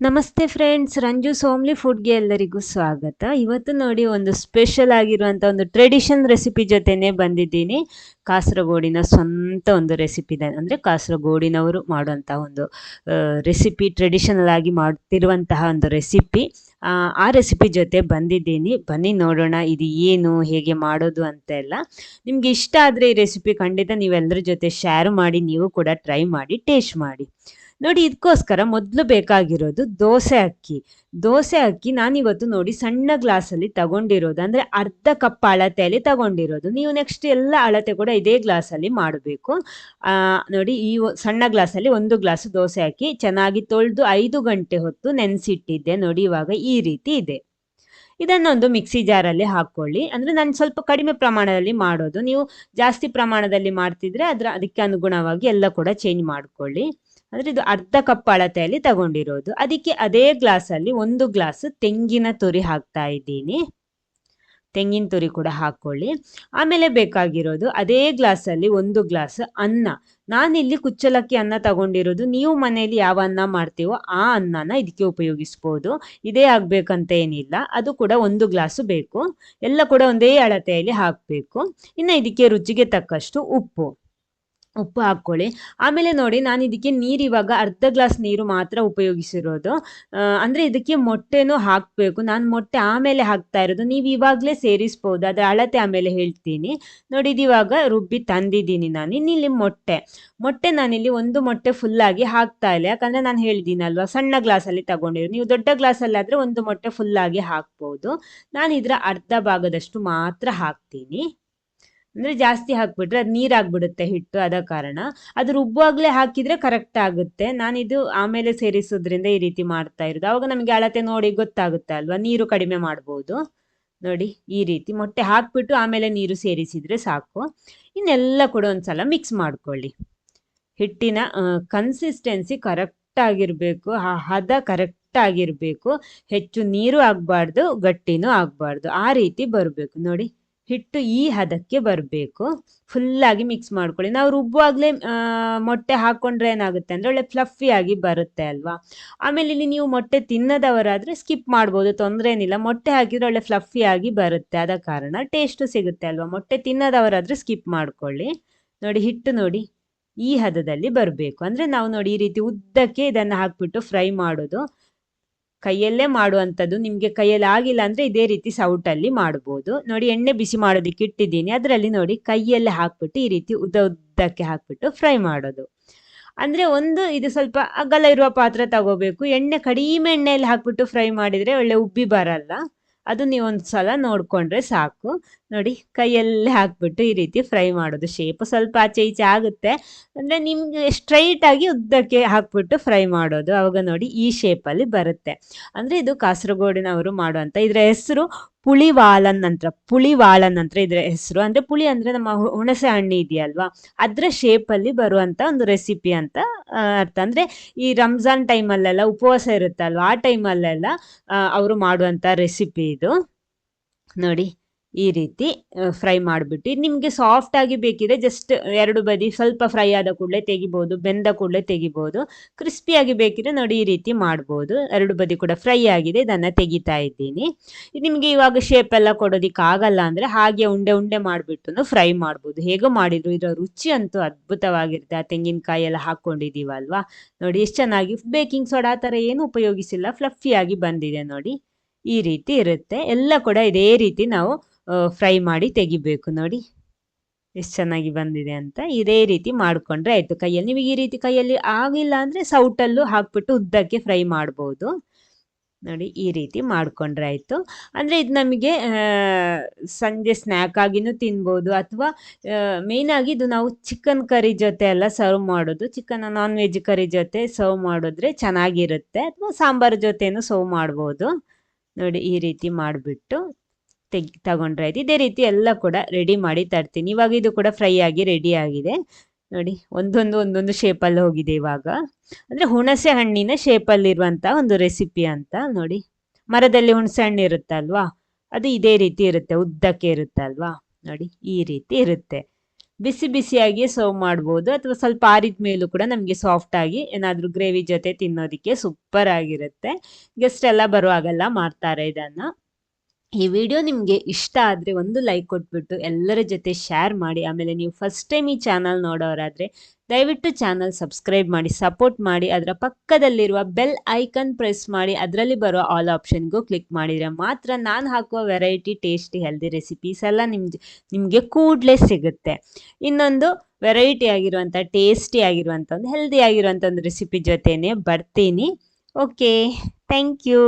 ನಮಸ್ತೆ ಫ್ರೆಂಡ್ಸ್ ರಂಜು ಸೋಮ್ಲಿ ಫುಡ್ಗೆ ಎಲ್ಲರಿಗೂ ಸ್ವಾಗತ. ಇವತ್ತು ನೋಡಿ ಒಂದು ಸ್ಪೆಷಲ್ ಆಗಿರುವಂಥ ಒಂದು ಟ್ರೆಡಿಷನ್ ರೆಸಿಪಿ ಜೊತೆನೇ ಬಂದಿದ್ದೀನಿ. ಕಾಸರಗೋಡಿನ ಸ್ವಂತ ಒಂದು ರೆಸಿಪಿ ಇದೆ ಅಂದರೆ ಕಾಸರಗೋಡಿನವರು ಮಾಡುವಂಥ ಒಂದು ರೆಸಿಪಿ ಟ್ರೆಡಿಷನಲ್ ಆಗಿ ಮಾಡ್ತಿರುವಂತಹ ಒಂದು ರೆಸಿಪಿ ಆ ರೆಸಿಪಿ ಜೊತೆ ಬಂದಿದ್ದೀನಿ. ಬನ್ನಿ ನೋಡೋಣ ಇದು ಏನು, ಹೇಗೆ ಮಾಡೋದು ಅಂತ ಎಲ್ಲ. ನಿಮ್ಗೆ ಇಷ್ಟ ಆದರೆ ಈ ರೆಸಿಪಿ ಖಂಡಿತ ನೀವೆಲ್ಲರ ಜೊತೆ ಶೇರ್ ಮಾಡಿ, ನೀವು ಕೂಡ ಟ್ರೈ ಮಾಡಿ ಟೇಸ್ಟ್ ಮಾಡಿ. ನೋಡಿ ಇದಕ್ಕೋಸ್ಕರ ಮೊದಲು ಬೇಕಾಗಿರೋದು ದೋಸೆ ಅಕ್ಕಿ. ದೋಸೆ ಅಕ್ಕಿ ನಾನಿವತ್ತು ನೋಡಿ ಸಣ್ಣ ಗ್ಲಾಸಲ್ಲಿ ತಗೊಂಡಿರೋದು. ಅಂದರೆ ಅರ್ಧ ಕಪ್ ಅಳತೆಯಲ್ಲಿ ತಗೊಂಡಿರೋದು. ನೀವು ನೆಕ್ಸ್ಟ್ ಎಲ್ಲ ಅಳತೆ ಕೂಡ ಇದೇ ಗ್ಲಾಸಲ್ಲಿ ಮಾಡಬೇಕು. ನೋಡಿ, ಈ ಸಣ್ಣ ಗ್ಲಾಸಲ್ಲಿ ಒಂದು ಗ್ಲಾಸ್ ದೋಸೆ ಅಕ್ಕಿ. ಚೆನ್ನಾಗಿ ತೊಳೆದು ಐದು ಗಂಟೆ ಹೊತ್ತು ನೆನೆಸಿಟ್ಟಿದ್ದೆ. ನೋಡಿ, ಇವಾಗ ಈ ರೀತಿ ಇದೆ. ಇದನ್ನೊಂದು ಮಿಕ್ಸಿ ಜಾರಲ್ಲಿ ಹಾಕ್ಕೊಳ್ಳಿ. ಅಂದರೆ ನಾನು ಸ್ವಲ್ಪ ಕಡಿಮೆ ಪ್ರಮಾಣದಲ್ಲಿ ಮಾಡೋದು. ನೀವು ಜಾಸ್ತಿ ಪ್ರಮಾಣದಲ್ಲಿ ಮಾಡ್ತಿದ್ರೆ ಅದರ, ಅದಕ್ಕೆ ಅನುಗುಣವಾಗಿ ಎಲ್ಲ ಕೂಡ ಚೇಂಜ್ ಮಾಡ್ಕೊಳ್ಳಿ. ಅಂದರೆ ಇದು ಅರ್ಧ ಕಪ್ ಅಳತೆಯಲ್ಲಿ ತಗೊಂಡಿರೋದು. ಅದಕ್ಕೆ ಅದೇ ಗ್ಲಾಸ್ ಅಲ್ಲಿ ಒಂದು ಗ್ಲಾಸ್ ತೆಂಗಿನ ತುರಿ ಹಾಕ್ತಾ ಇದ್ದೀನಿ. ತೆಂಗಿನ ತುರಿ ಕೂಡ ಹಾಕ್ಕೊಳ್ಳಿ. ಆಮೇಲೆ ಬೇಕಾಗಿರೋದು ಅದೇ ಗ್ಲಾಸಲ್ಲಿ ಒಂದು ಗ್ಲಾಸ್ ಅನ್ನ. ನಾನಿಲ್ಲಿ ಕುಚ್ಚಲಕ್ಕಿ ಅನ್ನ ತಗೊಂಡಿರೋದು. ನೀವು ಮನೆಯಲ್ಲಿ ಯಾವ ಅನ್ನ ಮಾಡ್ತೀವೋ ಆ ಅನ್ನನ ಇದಕ್ಕೆ ಉಪಯೋಗಿಸ್ಬೋದು. ಇದೇ ಆಗ್ಬೇಕಂತ ಏನಿಲ್ಲ. ಅದು ಕೂಡ ಒಂದು ಗ್ಲಾಸು ಬೇಕು. ಎಲ್ಲ ಕೂಡ ಒಂದೇ ಅಳತೆಯಲ್ಲಿ ಹಾಕಬೇಕು. ಇನ್ನು ಇದಕ್ಕೆ ರುಚಿಗೆ ತಕ್ಕಷ್ಟು ಉಪ್ಪು. ಉಪ್ಪು ಹಾಕ್ಕೊಳ್ಳಿ. ಆಮೇಲೆ ನೋಡಿ, ನಾನು ಇದಕ್ಕೆ ನೀರು ಇವಾಗ ಅರ್ಧ ಗ್ಲಾಸ್ ನೀರು ಮಾತ್ರ ಉಪಯೋಗಿಸಿರೋದು. ಅಂದರೆ ಇದಕ್ಕೆ ಮೊಟ್ಟೆನೂ ಹಾಕಬೇಕು. ನಾನು ಮೊಟ್ಟೆ ಆಮೇಲೆ ಹಾಕ್ತಾ ಇರೋದು. ನೀವು ಇವಾಗಲೇ ಸೇರಿಸ್ಬೋದು. ಅದರ ಅಳತೆ ಆಮೇಲೆ ಹೇಳ್ತೀನಿ. ನೋಡಿ, ಇದು ಇವಾಗ ರುಬ್ಬಿ ತಂದಿದ್ದೀನಿ ನಾನು. ಇನ್ನಿಲ್ಲಿ ಮೊಟ್ಟೆ. ಮೊಟ್ಟೆ ನಾನಿಲ್ಲಿ ಒಂದು ಮೊಟ್ಟೆ ಫುಲ್ಲಾಗಿ ಹಾಕ್ತಾ ಇಲ್ಲ. ಯಾಕಂದರೆ ನಾನು ಹೇಳಿದ್ದೀನಲ್ವಾ ಸಣ್ಣ ಗ್ಲಾಸಲ್ಲಿ ತಗೊಂಡಿರೋ ನೀವು ದೊಡ್ಡ ಗ್ಲಾಸಲ್ಲಾದರೆ ಒಂದು ಮೊಟ್ಟೆ ಫುಲ್ಲಾಗಿ ಹಾಕ್ಬೋದು. ನಾನು ಇದರ ಅರ್ಧ ಭಾಗದಷ್ಟು ಮಾತ್ರ ಹಾಕ್ತೀನಿ. ಅಂದ್ರೆ ಜಾಸ್ತಿ ಹಾಕ್ಬಿಟ್ರೆ ಅದು ನೀರಾಗ್ಬಿಡುತ್ತೆ ಹಿಟ್ಟು ಆದ ಕಾರಣ. ಅದು ರುಬ್ಬುವಾಗಲೇ ಹಾಕಿದ್ರೆ ಕರೆಕ್ಟ್ ಆಗುತ್ತೆ. ನಾನಿದು ಆಮೇಲೆ ಸೇರಿಸೋದ್ರಿಂದ ಈ ರೀತಿ ಮಾಡ್ತಾ ಇರೋದು. ಅವಾಗ ನಮಗೆ ಅಳತೆ ನೋಡಿ ಗೊತ್ತಾಗುತ್ತೆ ಅಲ್ವಾ? ನೀರು ಕಡಿಮೆ ಮಾಡ್ಬೋದು. ನೋಡಿ, ಈ ರೀತಿ ಮೊಟ್ಟೆ ಹಾಕ್ಬಿಟ್ಟು ಆಮೇಲೆ ನೀರು ಸೇರಿಸಿದ್ರೆ ಸಾಕು. ಇನ್ನೆಲ್ಲ ಕೂಡ ಒಂದ್ಸಲ ಮಿಕ್ಸ್ ಮಾಡ್ಕೊಳ್ಳಿ. ಹಿಟ್ಟಿನ ಕನ್ಸಿಸ್ಟೆನ್ಸಿ ಕರೆಕ್ಟ್ ಆಗಿರಬೇಕು. ಹದ ಕರೆಕ್ಟ್ ಆಗಿರಬೇಕು. ಹೆಚ್ಚು ನೀರು ಆಗಬಾರ್ದು, ಗಟ್ಟಿನೂ ಆಗಬಾರ್ದು. ಆ ರೀತಿ ಬರಬೇಕು. ನೋಡಿ ಹಿಟ್ಟು ಈ ಹದಕ್ಕೆ ಬರಬೇಕು. ಫುಲ್ಲಾಗಿ ಮಿಕ್ಸ್ ಮಾಡ್ಕೊಳ್ಳಿ. ನಾವು ರುಬ್ಬುವಾಗಲೇ ಮೊಟ್ಟೆ ಹಾಕ್ಕೊಂಡ್ರೆ ಏನಾಗುತ್ತೆ ಅಂದರೆ ಒಳ್ಳೆ ಫ್ಲಫಿಯಾಗಿ ಬರುತ್ತೆ ಅಲ್ವಾ? ಆಮೇಲೆ ಇಲ್ಲಿ ನೀವು ಮೊಟ್ಟೆ ತಿನ್ನದವರಾದರೆ ಸ್ಕಿಪ್ ಮಾಡ್ಬೋದು, ತೊಂದರೆ ಏನಿಲ್ಲ. ಮೊಟ್ಟೆ ಹಾಕಿದರೆ ಒಳ್ಳೆ ಫ್ಲಫಿಯಾಗಿ ಬರುತ್ತೆ. ಆದ ಕಾರಣ ಟೇಸ್ಟು ಸಿಗುತ್ತೆ ಅಲ್ವಾ? ಮೊಟ್ಟೆ ತಿನ್ನದವರಾದರೆ ಸ್ಕಿಪ್ ಮಾಡ್ಕೊಳ್ಳಿ. ನೋಡಿ, ಹಿಟ್ಟು ನೋಡಿ, ಈ ಹದದಲ್ಲಿ ಬರಬೇಕು. ಅಂದರೆ ನಾವು ನೋಡಿ ಈ ರೀತಿ ಉದ್ದಕ್ಕೆ ಇದನ್ನು ಹಾಕ್ಬಿಟ್ಟು ಫ್ರೈ ಮಾಡೋದು. ಕೈಯಲ್ಲೇ ಮಾಡುವಂಥದ್ದು ನಿಮಗೆ ಕೈಯಲ್ಲಿ ಆಗಿಲ್ಲ ಅಂದರೆ ಇದೇ ರೀತಿ ಸೌಟಲ್ಲಿ ಮಾಡ್ಬೋದು. ನೋಡಿ ಎಣ್ಣೆ ಬಿಸಿ ಮಾಡೋದಕ್ಕೆ ಇಟ್ಟಿದ್ದೀನಿ. ಅದರಲ್ಲಿ ನೋಡಿ ಕೈಯಲ್ಲೇ ಹಾಕ್ಬಿಟ್ಟು ಈ ರೀತಿ ಉದ್ದ ಉದ್ದಕ್ಕೆ ಹಾಕ್ಬಿಟ್ಟು ಫ್ರೈ ಮಾಡೋದು. ಅಂದರೆ ಒಂದು ಇದು ಸ್ವಲ್ಪ ಅಗಲ ಇರುವ ಪಾತ್ರೆ ತಗೋಬೇಕು. ಎಣ್ಣೆ ಕಡಿಮೆ ಎಣ್ಣೆಯಲ್ಲಿ ಹಾಕ್ಬಿಟ್ಟು ಫ್ರೈ ಮಾಡಿದರೆ ಒಳ್ಳೆ ಉಬ್ಬಿ ಬರಲ್ಲ. ಅದು ನೀವು ಒಂದು ಸಲ ನೋಡಿಕೊಂಡ್ರೆ ಸಾಕು. ನೋಡಿ, ಕೈಯಲ್ಲೇ ಹಾಕ್ಬಿಟ್ಟು ಈ ರೀತಿ ಫ್ರೈ ಮಾಡೋದು ಶೇಪ್ ಸ್ವಲ್ಪ ಆಚೆ ಈಚೆ ಆಗುತ್ತೆ. ಅಂದರೆ ನಿಮಗೆ ಸ್ಟ್ರೈಟಾಗಿ ಉದ್ದಕ್ಕೆ ಹಾಕ್ಬಿಟ್ಟು ಫ್ರೈ ಮಾಡೋದು ಅವಾಗ ನೋಡಿ ಈ ಶೇಪಲ್ಲಿ ಬರುತ್ತೆ. ಅಂದರೆ ಇದು ಕಾಸರಗೋಡಿನವರು ಮಾಡುವಂಥ ಇದರ ಹೆಸರು ಪುಳಿವಾಳನ್ ನಂತರ ಪುಳಿವಾಳನ್ ನಂತರ ಇದರ ಹೆಸರು. ಅಂದರೆ ಪುಳಿ ಅಂದರೆ ನಮ್ಮ ಹುಣಸೆ ಹಣ್ಣು ಇದೆಯಲ್ವಾ? ಅದರ ಶೇಪಲ್ಲಿ ಬರುವಂಥ ಒಂದು ರೆಸಿಪಿ ಅಂತ ಅರ್ಥ. ಅಂದರೆ ಈ ರಂಜಾನ್ ಟೈಮಲ್ಲೆಲ್ಲ ಉಪವಾಸ ಇರುತ್ತಲ್ವ? ಆ ಟೈಮಲ್ಲೆಲ್ಲ ಅವರು ಮಾಡುವಂಥ ರೆಸಿಪಿ ಇದು. ನೋಡಿ ಈ ರೀತಿ ಫ್ರೈ ಮಾಡಿಬಿಟ್ಟು ನಿಮಗೆ ಸಾಫ್ಟ್ ಆಗಿ ಬೇಕಿದ್ರೆ ಜಸ್ಟ್ ಎರಡು ಬದಿ ಸ್ವಲ್ಪ ಫ್ರೈ ಆದ ಕೂಡಲೇ ತೆಗಿಬೋದು, ಬೆಂದ ಕೂಡಲೇ ತೆಗಿಬೋದು ಕ್ರಿಸ್ಪಿಯಾಗಿ ಬೇಕಿದ್ರೆ ನೋಡಿ ಈ ರೀತಿ ಮಾಡ್ಬೋದು. ಎರಡು ಬದಿ ಕೂಡ ಫ್ರೈ ಆಗಿದೆ, ಇದನ್ನು ತೆಗಿತಾ ಇದ್ದೀನಿ. ನಿಮಗೆ ಇವಾಗ ಶೇಪ್ ಎಲ್ಲ ಕೊಡೋದಿಕ್ಕೆ ಆಗಲ್ಲ ಅಂದರೆ ಹಾಗೆ ಉಂಡೆ ಉಂಡೆ ಮಾಡಿಬಿಟ್ಟು ಫ್ರೈ ಮಾಡ್ಬೋದು. ಹೇಗೋ ಮಾಡಿದ್ರು, ಇದರ ರುಚಿ ಅಂತೂ ಅದ್ಭುತವಾಗಿರುತ್ತೆ. ಆ ತೆಂಗಿನಕಾಯಿ ಎಲ್ಲ ಹಾಕ್ಕೊಂಡಿದ್ದೀವಲ್ವಾ ನೋಡಿ ಎಷ್ಟು ಚೆನ್ನಾಗಿ, ಬೇಕಿಂಗ್ ಸೋಡಾ ಆ ಥರ ಏನು ಉಪಯೋಗಿಸಿಲ್ಲ ಫ್ಲಫಿಯಾಗಿ ಬಂದಿದೆ ನೋಡಿ. ಈ ರೀತಿ ಇರುತ್ತೆ. ಎಲ್ಲ ಕೂಡ ಇದೇ ರೀತಿ ನಾವು ಫ್ರೈ ಮಾಡಿ ತೆಗಿಬೇಕು ನೋಡಿ. ಎಷ್ಟು ಚೆನ್ನಾಗಿ ಬಂದಿದೆ ಅಂತ ಇದೇ ರೀತಿ ಮಾಡಿಕೊಂಡ್ರೆ ಆಯಿತು ಕೈಯಲ್ಲಿ. ನಿಮಗೆ ಈ ರೀತಿ ಕೈಯಲ್ಲಿ ಆಗಿಲ್ಲ ಅಂದರೆ ಸೌಟಲ್ಲೂ ಹಾಕ್ಬಿಟ್ಟು ಉದ್ದಕ್ಕೆ ಫ್ರೈ ಮಾಡ್ಬೋದು. ನೋಡಿ, ಈ ರೀತಿ ಮಾಡಿಕೊಂಡ್ರೆ ಆಯಿತು. ಅಂದರೆ ಇದು ನಮಗೆ ಸಂಜೆ ಸ್ನ್ಯಾಕ್ ಆಗಿನೂ ತಿನ್ಬೋದು ಅಥವಾ ಮೇಯ್ನಾಗಿ ಇದು ನಾವು ಚಿಕನ್ ಕರಿ ಜೊತೆ ಎಲ್ಲ ಸರ್ವ್ ಮಾಡೋದು. ಚಿಕನ್ ನಾನ್ ವೆಜ್ ಕರಿ ಜೊತೆ ಸರ್ವ್ ಮಾಡಿದ್ರೆ ಚೆನ್ನಾಗಿರುತ್ತೆ. ಅಥವಾ ಸಾಂಬಾರು ಜೊತೆನೂ ಸರ್ವ್ ಮಾಡ್ಬೋದು. ನೋಡಿ, ಈ ರೀತಿ ಮಾಡಿಬಿಟ್ಟು. ತೆಗ್, ತಗೊಂಡ್ರೆ ಆಯ್ತು. ಇದೇ ರೀತಿ ಎಲ್ಲ ಕೂಡ ರೆಡಿ ಮಾಡಿ ತರ್ತೀನಿ. ಇವಾಗ ಇದು ಕೂಡ ಫ್ರೈ ಆಗಿ ರೆಡಿ ಆಗಿದೆ. ನೋಡಿ, ಒಂದೊಂದು ಒಂದೊಂದು ಶೇಪಲ್ಲಿ ಹೋಗಿದೆ ಇವಾಗ. ಅಂದರೆ ಹುಣಸೆ ಹಣ್ಣಿನ ಶೇಪಲ್ಲಿರುವಂಥ ಒಂದು ರೆಸಿಪಿ ಅಂತ ನೋಡಿ. ಮರದಲ್ಲಿ ಹುಣಸೆ ಹಣ್ಣು ಇರುತ್ತಲ್ವಾ ಅದು ಇದೇ ರೀತಿ ಇರುತ್ತೆ, ಉದ್ದಕ್ಕೆ ಇರುತ್ತಲ್ವಾ ನೋಡಿ, ಈ ರೀತಿ ಇರುತ್ತೆ. ಬಿಸಿ ಬಿಸಿಯಾಗಿ ಸರ್ವ್ ಮಾಡ್ಬೋದು. ಅಥವಾ ಸ್ವಲ್ಪ ಆರಿದ ಮೇಲೂ ಕೂಡ ನಮಗೆ ಸಾಫ್ಟ್ ಆಗಿ ಏನಾದರೂ ಗ್ರೇವಿ ಜೊತೆ ತಿನ್ನೋದಕ್ಕೆ ಸೂಪರ್ ಆಗಿರುತ್ತೆ. ಗೆಸ್ಟ್ ಎಲ್ಲ ಬರುವಾಗೆಲ್ಲ ಮಾಡ್ತಾರೆ ಇದನ್ನು. ಈ ವಿಡಿಯೋ ನಿಮಗೆ ಇಷ್ಟ ಆದರೆ ಒಂದು ಲೈಕ್ ಕೊಟ್ಬಿಟ್ಟು ಎಲ್ಲರ ಜೊತೆ ಶೇರ್ ಮಾಡಿ. ಆಮೇಲೆ ನೀವು ಫಸ್ಟ್ ಟೈಮ್ ಈ ಚಾನಲ್ ನೋಡೋರಾದರೆ ದಯವಿಟ್ಟು ಚಾನಲ್ ಸಬ್ಸ್ಕ್ರೈಬ್ ಮಾಡಿ ಸಪೋರ್ಟ್ ಮಾಡಿ. ಅದರ ಪಕ್ಕದಲ್ಲಿರುವ ಬೆಲ್ ಐಕನ್ ಪ್ರೆಸ್ ಮಾಡಿ. ಅದರಲ್ಲಿ ಬರೋ ಆಲ್ ಆಪ್ಷನ್ಗೂ ಕ್ಲಿಕ್ ಮಾಡಿದರೆ ಮಾತ್ರ ನಾನು ಹಾಕುವ ವೆರೈಟಿ ಟೇಸ್ಟಿ ಹೆಲ್ದಿ ರೆಸಿಪೀಸ್ ಎಲ್ಲ ನಿಮ್ ನಿಮಗೆ ಕೂಡಲೇ ಸಿಗುತ್ತೆ. ಇನ್ನೊಂದು ವೆರೈಟಿ ಆಗಿರುವಂಥ ಟೇಸ್ಟಿ ಆಗಿರುವಂಥ ಒಂದು ಹೆಲ್ದಿ ಆಗಿರುವಂಥ ಒಂದು ರೆಸಿಪಿ ಜೊತೆನೇ ಬರ್ತೀನಿ. Okay thank you